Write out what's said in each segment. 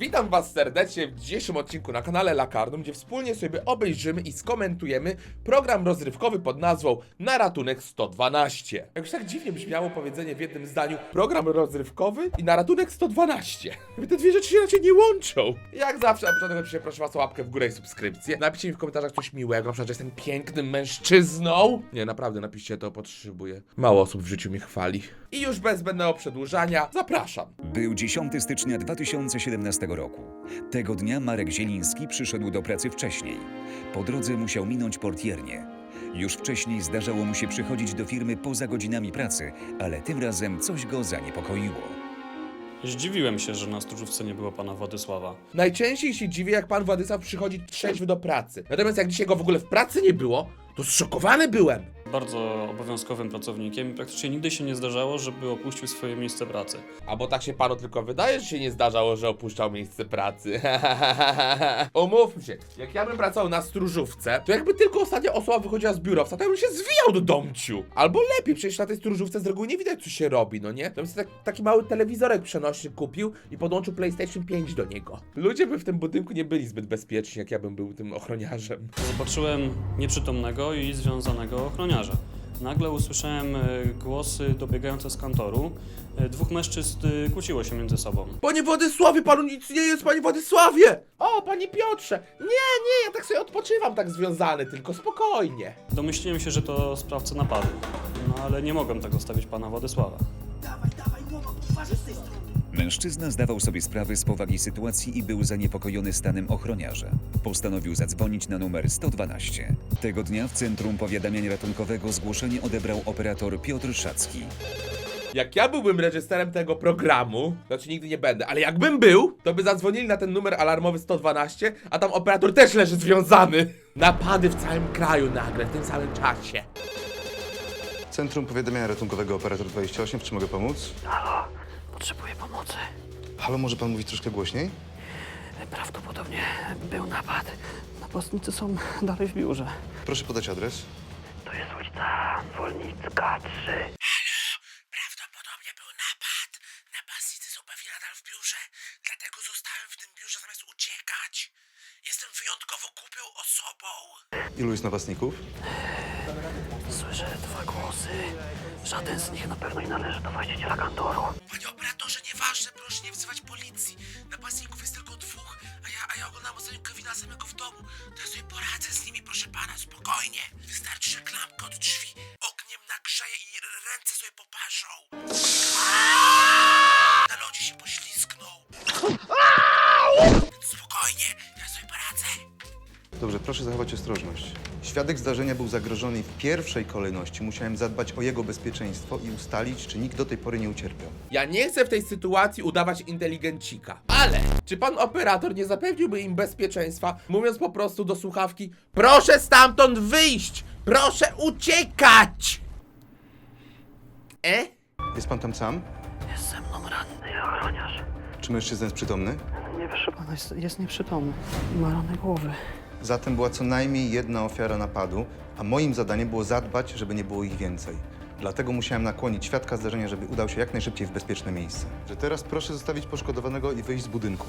Witam Was serdecznie w dzisiejszym odcinku na kanale Lakarnum, gdzie wspólnie sobie obejrzymy i skomentujemy program rozrywkowy pod nazwą Na ratunek 112. Jakoś tak dziwnie brzmiało powiedzenie w jednym zdaniu program rozrywkowy i na ratunek 112. Jakby Te dwie rzeczy się raczej nie łączą. Jak zawsze na początek oczywiście proszę Was o łapkę w górę i subskrypcję. Napiszcie mi w komentarzach coś miłego, na przykład, że jestem pięknym mężczyzną. Nie, naprawdę napiszcie to, potrzebuję. Mało osób w życiu mnie chwali. I już bez zbędnego przedłużania, zapraszam. Był 10 stycznia 2017 roku. Tego dnia Marek Zieliński przyszedł do pracy wcześniej. Po drodze musiał minąć portiernię. Już wcześniej zdarzało mu się przychodzić do firmy poza godzinami pracy, ale tym razem coś go zaniepokoiło. Zdziwiłem się, że na stróżówce nie było pana Władysława. Najczęściej się dziwię, jak pan Władysław przychodzi trzeźwy do pracy. Natomiast jak dzisiaj go w ogóle w pracy nie było, to zszokowany byłem. Bardzo obowiązkowym pracownikiem i praktycznie nigdy się nie zdarzało, żeby opuścił swoje miejsce pracy. Albo tak się panu tylko wydaje, że się nie zdarzało, że opuszczał miejsce pracy. Umówmy się, jak ja bym pracował na stróżówce, to jakby tylko ostatnia osoba wychodziła z biurowca, to ja bym się zwijał do domciu. Albo lepiej, przecież na tej stróżówce z reguły nie widać, co się robi, no nie? To bym sobie tak, taki mały telewizorek przenośny kupił i podłączył PlayStation 5 do niego. Ludzie by w tym budynku nie byli zbyt bezpieczni, jak ja bym był tym ochroniarzem. Zobaczyłem nieprzytomnego i związanego ochroniarza. Nagle usłyszałem e, głosy dobiegające z kantoru. E, Dwóch mężczyzn e, kłóciło się między sobą. Panie Władysławie, panu nic nie jest, panie Władysławie! O, panie Piotrze! Nie, nie, ja tak sobie odpoczywam, tak związany, tylko spokojnie. Domyśliłem się, że to sprawca napadu. No ale nie mogłem tak zostawić pana Władysława. Mężczyzna zdawał sobie sprawę z powagi sytuacji i był zaniepokojony stanem ochroniarza. Postanowił zadzwonić na numer 112. Tego dnia w Centrum Powiadamiania Ratunkowego zgłoszenie odebrał operator Piotr Szacki. Jak ja byłbym reżyserem tego programu, znaczy nigdy nie będę, ale jakbym był, to by zadzwonili na ten numer alarmowy 112, a tam operator też leży związany. Napady w całym kraju nagle, w tym samym czasie. Centrum Powiadamiania Ratunkowego Operator 28, w czym mogę pomóc? Halo, potrzebuję pomocy. Halo, może pan mówić troszkę głośniej? Prawdopodobnie był napad. Napastnicy są dalej w biurze. Proszę podać adres. To jest ulica Wolnicka 3. Prawdopodobnie był napad. Napastnicy są pewnie nadal w biurze, dlatego zostałem w tym biurze zamiast uciekać. Jestem wyjątkowo głupią osobą. Ilu jest napastników? Słyszę dwa głosy. Żaden z nich na pewno nie należy do właściciela kantoru. Kevina samego w domu. To ja sobie poradzę z nimi, proszę pana, spokojnie. Wystarczy, że klamkę od drzwi ogniem nagrzeję i ręce sobie poparzą. Na lodzie się poślizgną. Spokojnie, ja sobie poradzę. Dobrze, proszę zachować ostrożność. Świadek zdarzenia był zagrożony i w pierwszej kolejności musiałem zadbać o jego bezpieczeństwo i ustalić, czy nikt do tej pory nie ucierpiał. Ja nie chcę w tej sytuacji udawać inteligencika, ale czy pan operator nie zapewniłby im bezpieczeństwa, mówiąc po prostu do słuchawki: Proszę stamtąd wyjść! Proszę uciekać! E? Jest pan tam sam? Jest ze mną ranny ochroniarz. Czy mężczyzna jest przytomny? Nie proszę pana, jest, jest nieprzytomny. Ma ranę głowy. Zatem była co najmniej jedna ofiara napadu, a moim zadaniem było zadbać, żeby nie było ich więcej. Dlatego musiałem nakłonić świadka zdarzenia, żeby udał się jak najszybciej w bezpieczne miejsce. Że teraz proszę zostawić poszkodowanego i wyjść z budynku.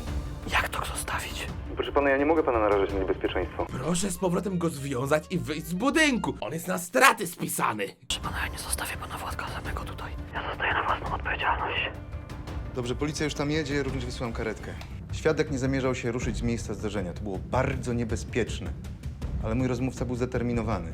Jak to zostawić? Proszę pana, ja nie mogę pana narażać na niebezpieczeństwo. Proszę z powrotem go związać i wyjść z budynku. On jest na straty spisany. Proszę pana, ja nie zostawię pana Władka samego tutaj. Ja zostaję na własną odpowiedzialność. Dobrze, policja już tam jedzie, również wysyłam karetkę. Świadek nie zamierzał się ruszyć z miejsca zdarzenia. To było bardzo niebezpieczne. Ale mój rozmówca był zdeterminowany.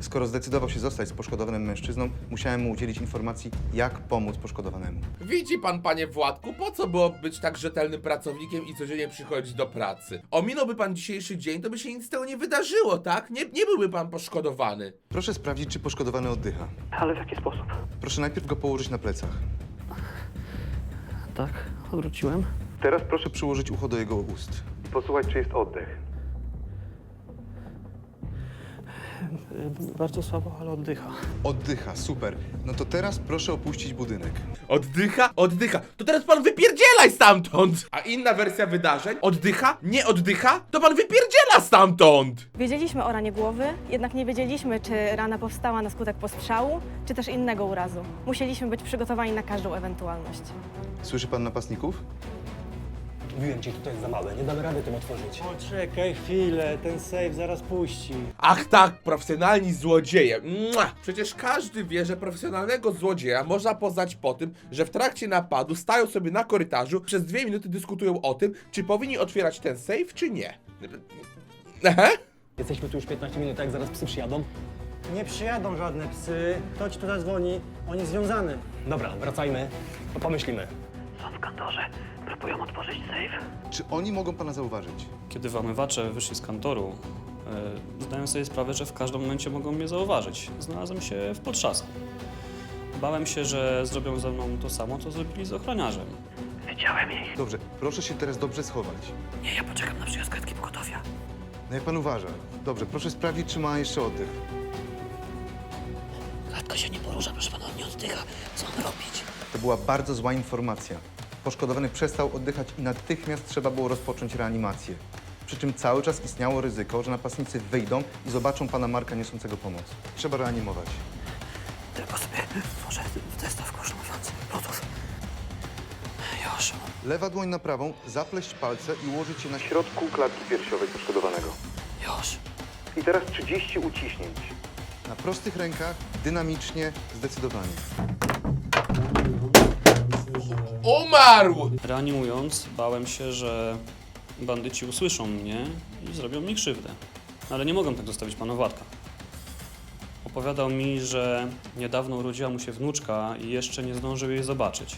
Skoro zdecydował się zostać z poszkodowanym mężczyzną, musiałem mu udzielić informacji, jak pomóc poszkodowanemu. Widzi pan, panie Władku, po co było być tak rzetelnym pracownikiem i codziennie przychodzić do pracy? Ominąłby pan dzisiejszy dzień, to by się nic z tego nie wydarzyło, tak? Nie, nie byłby pan poszkodowany. Proszę sprawdzić, czy poszkodowany oddycha. Ale w jaki sposób? Proszę najpierw go położyć na plecach. Tak, odwróciłem. Teraz proszę przyłożyć ucho do jego ust. I posłuchać, czy jest oddech. Bardzo słabo, ale oddycha. Oddycha, super. No to teraz proszę opuścić budynek. Oddycha? Oddycha. To teraz pan wypierdzielaj stamtąd! A inna wersja wydarzeń? Oddycha? Nie oddycha? To pan wypierdziela stamtąd! Wiedzieliśmy o ranie głowy, jednak nie wiedzieliśmy, czy rana powstała na skutek postrzału, czy też innego urazu. Musieliśmy być przygotowani na każdą ewentualność. Słyszy pan napastników? Mówiłem ci, tutaj jest za małe, nie damy rady tym otworzyć. Poczekaj chwilę, ten save zaraz puści. Ach tak, profesjonalni złodzieje. Mua! Przecież każdy wie, że profesjonalnego złodzieja można poznać po tym, że w trakcie napadu stają sobie na korytarzu, przez dwie minuty dyskutują o tym, czy powinni otwierać ten safe, czy nie. Aha. Jesteśmy tu już 15 minut, jak zaraz psy przyjadą. Nie przyjadą żadne psy, to ci tu zadzwoni, on jest związany. Dobra, wracajmy, to pomyślimy. Są w kantorze. Próbują otworzyć safe. Czy oni mogą pana zauważyć? Kiedy włamywacze wyszli z kantoru, e, zdałem sobie sprawę, że w każdym momencie mogą mnie zauważyć. Znalazłem się w potrzasku. Bałem się, że zrobią ze mną to samo, co zrobili z ochroniarzem. Widziałem ich. Dobrze, proszę się teraz dobrze schować. Nie, ja poczekam na przyjazd karetki pogotowia. No jak pan uważa? Dobrze, proszę sprawdzić, czy ma jeszcze oddech. Karetka się nie porusza, proszę pana, on nie oddycha. Co mam robić? To była bardzo zła informacja. Poszkodowany przestał oddychać i natychmiast trzeba było rozpocząć reanimację. Przy czym cały czas istniało ryzyko, że napastnicy wyjdą i zobaczą pana Marka niosącego pomoc. Trzeba reanimować. Tylko sobie włożę zestaw koszu mówiący. Lotów. Już. Lewa dłoń na prawą, zapleść palce i ułożyć je na środku klatki piersiowej poszkodowanego. Już. I teraz 30 uciśnięć. Na prostych rękach, dynamicznie, zdecydowanie. Umarł! Reanimując, bałem się, że bandyci usłyszą mnie i zrobią mi krzywdę. Ale nie mogłem tak zostawić pana Władka. Opowiadał mi, że niedawno urodziła mu się wnuczka i jeszcze nie zdążył jej zobaczyć.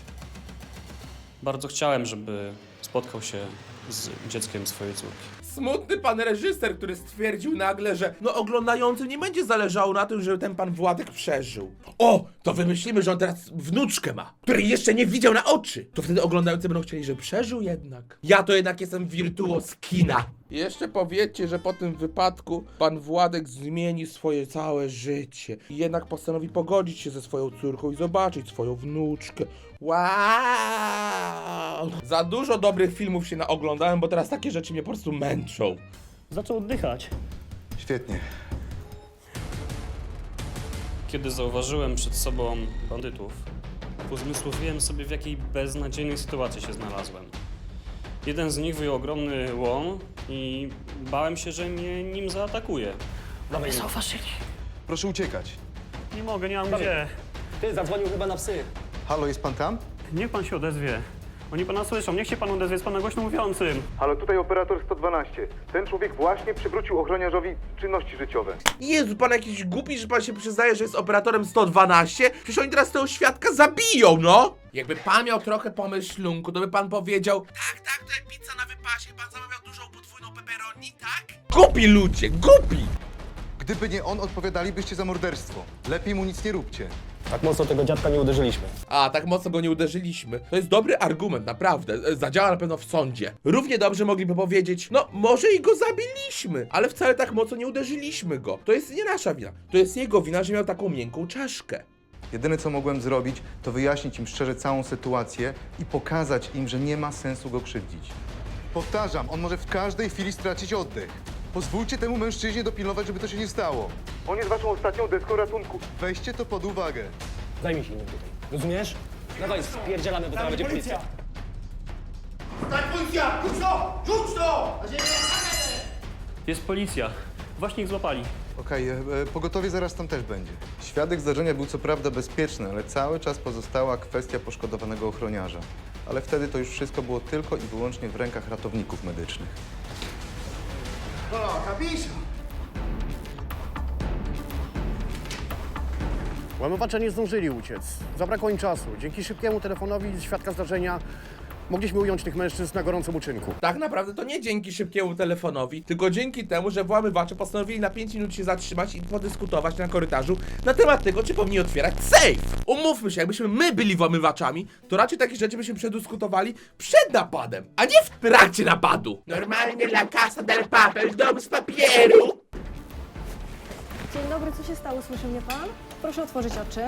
Bardzo chciałem, żeby spotkał się z dzieckiem swojej córki. Smutny pan reżyser, który stwierdził nagle, że no oglądającym nie będzie zależało na tym, żeby ten pan Władek przeżył. O, to wymyślimy, że on teraz wnuczkę ma, której jeszcze nie widział na oczy. To wtedy oglądający będą chcieli, żeby przeżył jednak. Ja to jednak jestem wirtuoz kina. Jeszcze powiedzcie, że po tym wypadku pan Władek zmieni swoje całe życie i jednak postanowi pogodzić się ze swoją córką i zobaczyć swoją wnuczkę. Wow! Za dużo dobrych filmów się naoglądałem, bo teraz takie rzeczy mnie po prostu męczą. Zaczął oddychać. Świetnie. Kiedy zauważyłem przed sobą bandytów, uzmysłowiłem sobie, w jakiej beznadziejnej sytuacji się znalazłem. Jeden z nich wyjął ogromny łom i bałem się, że mnie nim zaatakuje. Dawaj, Zauważyli. Proszę uciekać. Nie mogę, nie mam Dawaj. gdzie. ty zadzwonił chyba na psy. Halo, jest pan tam? Niech pan się odezwie. Oni pana słyszą, niech się pan odezwie, jest pana głośno mówiącym. Halo, tutaj operator 112. Ten człowiek właśnie przywrócił ochroniarzowi czynności życiowe. Jezu, pan jakiś głupi, że pan się przyznaje, że jest operatorem 112? Przecież oni teraz tego świadka zabiją, no! Jakby pan miał trochę pomyślunku, to by pan powiedział Tak, tak, tutaj pizza na wypasie, pan zamawiał dużą podwójną pepperoni, tak? Głupi ludzie, głupi! Gdyby nie on, odpowiadalibyście za morderstwo. Lepiej mu nic nie róbcie. Tak mocno tego dziadka nie uderzyliśmy. A, tak mocno go nie uderzyliśmy. To jest dobry argument, naprawdę. E, Zadziała na pewno w sądzie. Równie dobrze mogliby powiedzieć, no może i go zabiliśmy, ale wcale tak mocno nie uderzyliśmy go. To jest nie nasza wina. To jest jego wina, że miał taką miękką czaszkę. Jedyne, co mogłem zrobić, to wyjaśnić im szczerze całą sytuację i pokazać im, że nie ma sensu go krzywdzić. Powtarzam, on może w każdej chwili stracić oddech. Pozwólcie temu mężczyźnie dopilnować, żeby to się nie stało. On jest waszą ostatnią deską ratunku. Weźcie to pod uwagę. Zajmij się nim tutaj. Rozumiesz? Dawaj, spierdzielamy, bo zaraz będzie policja. Jest policja. Właśnie ich złapali. Okej, e, e, pogotowie zaraz tam też będzie. Świadek zdarzenia był co prawda bezpieczny, ale cały czas pozostała kwestia poszkodowanego ochroniarza. Ale wtedy to już wszystko było tylko i wyłącznie w rękach ratowników medycznych. Łamywacze nie zdążyli uciec. Zabrakło im czasu. Dzięki szybkiemu telefonowi świadka zdarzenia mogliśmy ująć tych mężczyzn na gorącym uczynku. Tak naprawdę to nie dzięki szybkiemu telefonowi, tylko dzięki temu, że włamywacze postanowili na 5 minut się zatrzymać i podyskutować na korytarzu na temat tego, czy powinni otwierać safe. Umówmy się, jakbyśmy my byli włamywaczami, to raczej takie rzeczy byśmy przedyskutowali przed napadem, a nie w trakcie napadu. Normalnie la casa del papel, dom z papieru. Dzień dobry, co się stało? Słyszy mnie pan? Proszę otworzyć oczy.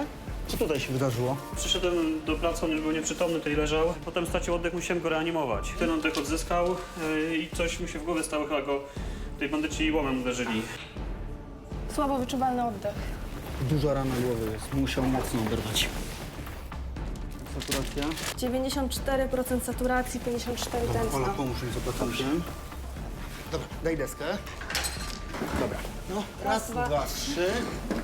Co tutaj się wydarzyło? Przyszedłem do pracy, on już był nieprzytomny, tutaj leżał. Potem stracił oddech, musiałem go reanimować. Ten oddech odzyskał yy, i coś mu się w głowie stało, chyba go tej bandyci łomem uderzyli. Słabo wyczuwalny oddech. Duża rana głowy jest, musiał mocno oderwać. saturacja? 94% saturacji, 54 tętno. pomóż mi z opracowaniem. Dobra, daj deskę. Dobra. No, raz, dwa, dwa, trzy.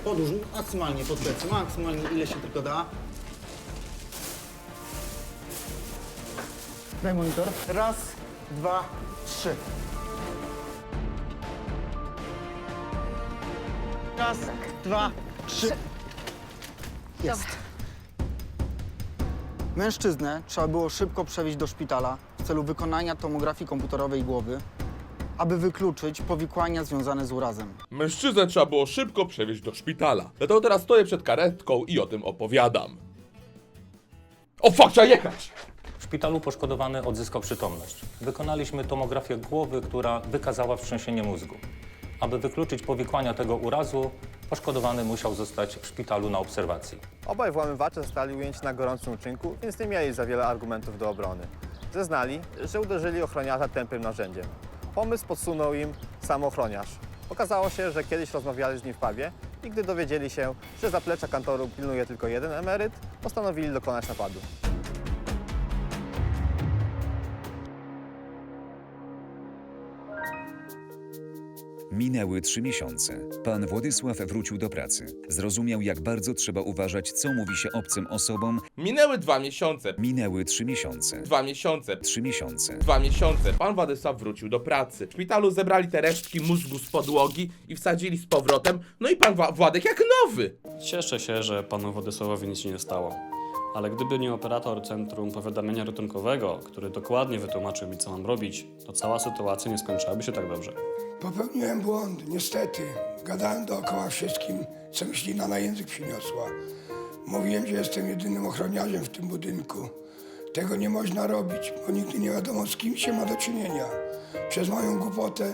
Podłóż maksymalnie pod plecy, maksymalnie ile się tylko da. Daj monitor. Raz, dwa, trzy. Raz, dwa, trzy. Jest. Mężczyznę trzeba było szybko przewieźć do szpitala w celu wykonania tomografii komputerowej głowy, aby wykluczyć powikłania związane z urazem. Mężczyznę trzeba było szybko przewieźć do szpitala. Dlatego teraz stoję przed karetką i o tym opowiadam. O fuck, trzeba jechać! W szpitalu poszkodowany odzyskał przytomność. Wykonaliśmy tomografię głowy, która wykazała wstrząsienie mózgu. Aby wykluczyć powikłania tego urazu, poszkodowany musiał zostać w szpitalu na obserwacji. Obaj włamywacze zostali ujęci na gorącym uczynku, więc nie mieli za wiele argumentów do obrony. Zeznali, że uderzyli ochroniarza tępym narzędziem. Pomysł podsunął im sam ochroniarz. Okazało się, że kiedyś rozmawiali z nim w pubie i gdy dowiedzieli się, że zaplecza kantoru pilnuje tylko jeden emeryt, postanowili dokonać napadu. Minęły trzy miesiące. Pan Władysław wrócił do pracy. Zrozumiał, jak bardzo trzeba uważać, co mówi się obcym osobom. Minęły dwa miesiące. Minęły trzy miesiące. Dwa miesiące. Trzy miesiące. Dwa miesiące. Pan Władysław wrócił do pracy. W szpitalu zebrali te resztki mózgu z podłogi i wsadzili z powrotem. No i pan Wła- Władek jak nowy. Cieszę się, że panu Władysławowi nic się nie stało. Ale gdyby nie operator Centrum Powiadamiania Ratunkowego, który dokładnie wytłumaczył mi, co mam robić, to cała sytuacja nie skończyłaby się tak dobrze. Popełniłem błąd, niestety. Gadałem dookoła wszystkim, co mi ślina na język przyniosła. Mówiłem, że jestem jedynym ochroniarzem w tym budynku. Tego nie można robić, bo nigdy nie wiadomo, z kim się ma do czynienia. Przez moją głupotę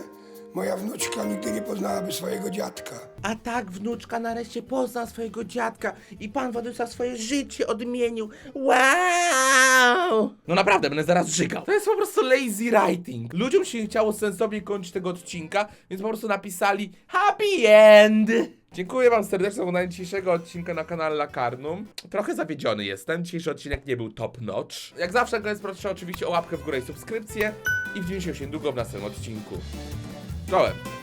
moja wnuczka nigdy nie poznałaby swojego dziadka. A tak wnuczka nareszcie pozna swojego dziadka i pan Władysław swoje życie odmienił. Wow! No naprawdę, będę zaraz żygał. To jest po prostu lazy writing. Ludziom się nie chciało sensownie kończyć tego odcinka, więc po prostu napisali happy end. Dziękuję wam serdecznie za oglądanie dzisiejszego odcinka na kanale Lakarnum. Trochę zawiedziony jestem, dzisiejszy odcinek nie był top notch. Jak zawsze, na koniec proszę oczywiście o łapkę w górę i subskrypcję i widzimy się już niedługo w następnym odcinku. Go ahead.